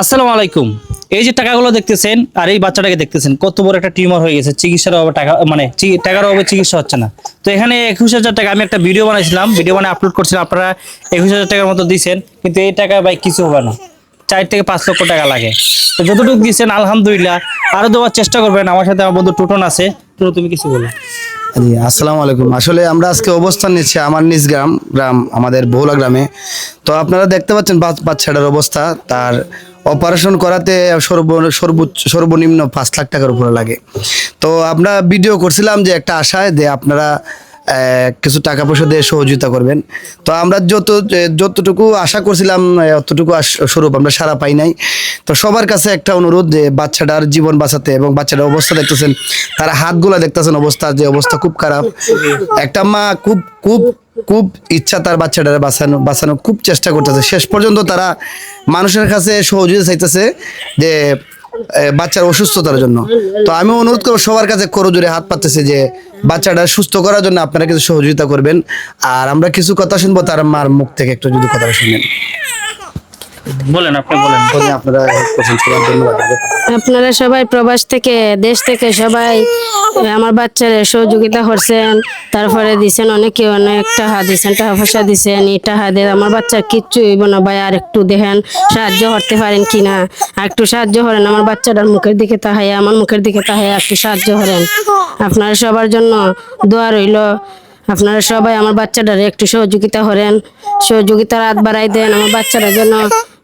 আসসালামু আলাইকুম। এই যে টাকাগুলো দেখতেছেন আর এই বাচ্চাটাকে দেখতেছেন, কত বড় একটা টিউমার হয়ে গেছে, চিকিৎসার অভাবে টাকা মানে টাকার অভাবে চিকিৎসা হচ্ছে না। তো এখানে একুশ হাজার টাকা, আমি একটা ভিডিও বানাইছিলাম, ভিডিও বানিয়ে আপলোড করছিলাম, আপনারা একুশ হাজার টাকার মতো দিয়েছেন কিন্তু এই টাকা ভাই কিছু হবে না। চার থেকে পাঁচ লক্ষ টাকা লাগে। তো যতটুকু দিয়েছেন আলহামদুলিল্লাহ। আরও দেওয়ার চেষ্টা করবেন, আমার সাথে আমার বন্ধু টুটন আছে তো তুমি কিছু বলো। জি, আসসালামু আলাইকুম। আসলে আমরা আজকে অবস্থান নিচ্ছি আমার নিজ গ্রাম গ্রাম আমাদের বহুলা গ্রামে। তো আপনারা দেখতে পাচ্ছেন বাচ- বাচ্চাটার অবস্থা। তার অপারেশন করাতে সর্ব সর্বোচ্চ সর্বনিম্ন পাঁচ লাখ টাকার উপরে লাগে। তো আমরা ভিডিও করছিলাম যে একটা আশায় যে আপনারা কিছু টাকা পয়সা দিয়ে সহযোগিতা করবেন। তো আমরা যত, যতটুকু আশা করছিলাম অতটুকু স্বরূপ আমরা সারা পাই নাই। তো সবার কাছে একটা অনুরোধ যে বাচ্চাটার জীবন বাঁচাতে এবং বাচ্চাটার অবস্থা দেখতেছেন, তারা হাতগুলা দেখতেছেন অবস্থা, যে অবস্থা খুব খারাপ। একটা মা খুব খুব খুব ইচ্ছা তার বাচ্চাটারে বাঁচানো বাঁচানো খুব চেষ্টা করতেছে। শেষ পর্যন্ত তারা মানুষের কাছে সহযোগিতা চাইতেছে যে বাচ্চার অসুস্থতার জন্য। তো আমি অনুরোধ করব, সবার কাছে করো জোরে হাত পাততেছি যে বাচ্চাটা সুস্থ করার জন্য আপনারা কিছু সহযোগিতা করবেন। আর আমরা কিছু কথা শুনব তার মার মুখ থেকে, একটু যদি কথা শুনেন। বলেন আপনি বলেন। আপনারা সবাই প্রবাস থেকে দেশ থেকে সবাই আমার বাচ্চারা সহযোগিতা করছেন তারপরে দিছেন অনেকে অনেক টাকা দিছেন টাকা পয়সা দিছেন এই টাকা দিয়ে আমার বাচ্চা কিচ্ছু হইব না ভাই আর একটু দেখেন সাহায্য করতে পারেন কিনা? আর একটু সাহায্য করেন আমার বাচ্চাটার মুখের দিকে তাহাই আমার মুখের দিকে তাহাই একটু সাহায্য করেন। আপনারা সবার জন্য দোয়া রইল। আপনারা সবাই আমার বাচ্চাটারে একটু সহযোগিতা করেন সহযোগিতার হাত বাড়াই দেন আমার বাচ্চাটার জন্য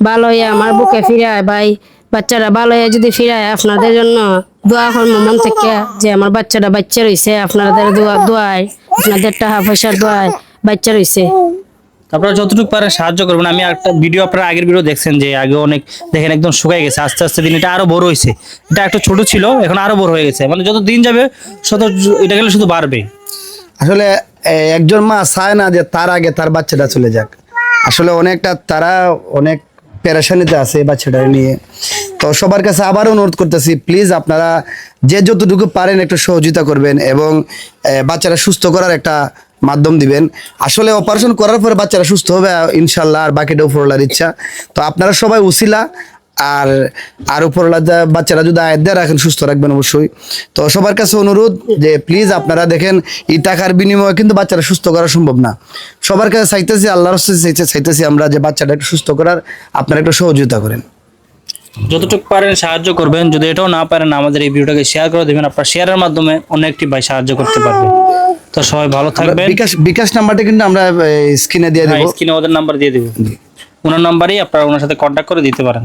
ভালো হইয়া আমার বুকে ফিরায় ভাই। বাচ্চারা ভালো হয়ে যদি ফিরায় আপনাদের জন্য দোয়া করব মন থেকে যে আমার বাচ্চাটা বাচ্চা রয়েছে আপনাদের দোয়া দোয়ায় আপনাদের টাকা পয়সার দোয়ায় বাচ্চা রয়েছে আপনারা যতটুকু পারে সাহায্য করবেন। আমি একটা ভিডিও আপনারা আগের ভিডিও দেখছেন যে আগে অনেক দেখেন একদম শুকাই গেছে। আস্তে আস্তে দিন এটা আরও বড় হয়েছে। এটা একটা ছোট ছিল এখন আরও বড় হয়ে গেছে। মানে যত দিন যাবে শত এটা গেলে শুধু বাড়বে। আসলে একজন মা চায় না যে তার আগে তার বাচ্চাটা চলে যাক। আসলে অনেকটা তারা অনেক পেরেশানিতে আছে বাচ্চাটা নিয়ে। তো সবার কাছে আবার অনুরোধ করতেছি প্লিজ আপনারা যে যতটুকু পারেন একটু সহযোগিতা করবেন এবং বাচ্চারা সুস্থ করার একটা মাধ্যম দিবেন। আসলে অপারেশন করার পরে বাচ্চারা সুস্থ হবে, ইনশাল্লাহ, আর বাকিটাও ফোরলার ইচ্ছা। তো আপনারা সবাই উসিলা আর আর উপরওয়ালা বাচ্চারা যদি আয় দিয়ে রাখেন সুস্থ রাখবেন অবশ্যই। তো সবার কাছে অনুরোধ যে প্লিজ আপনারা দেখেন এই টাকার বিনিময়ে কিন্তু বাচ্চারা সুস্থ করা সম্ভব না। সবার কাছে চাইতেছি আল্লাহর চাইতেছি আমরা যে বাচ্চাটা একটু সুস্থ করার আপনারা একটু সহযোগিতা করেন। যতটুকু পারেন সাহায্য করবেন যদি এটাও না পারেন আমাদের এই ভিডিওটাকে শেয়ার করে দেবেন। আপনার শেয়ারের মাধ্যমে অনেকটি ভাই সাহায্য করতে পারবে। তো সবাই ভালো থাকবেন। বিকাশ বিকাশ নাম্বারটা কিন্তু আমরা স্ক্রিনে দিয়ে দেবো। স্ক্রিনে ওদের নাম্বার দিয়ে দেবো। ওনার নাম্বারেই আপনারা ওনার সাথে কন্ট্যাক্ট করে দিতে পারেন।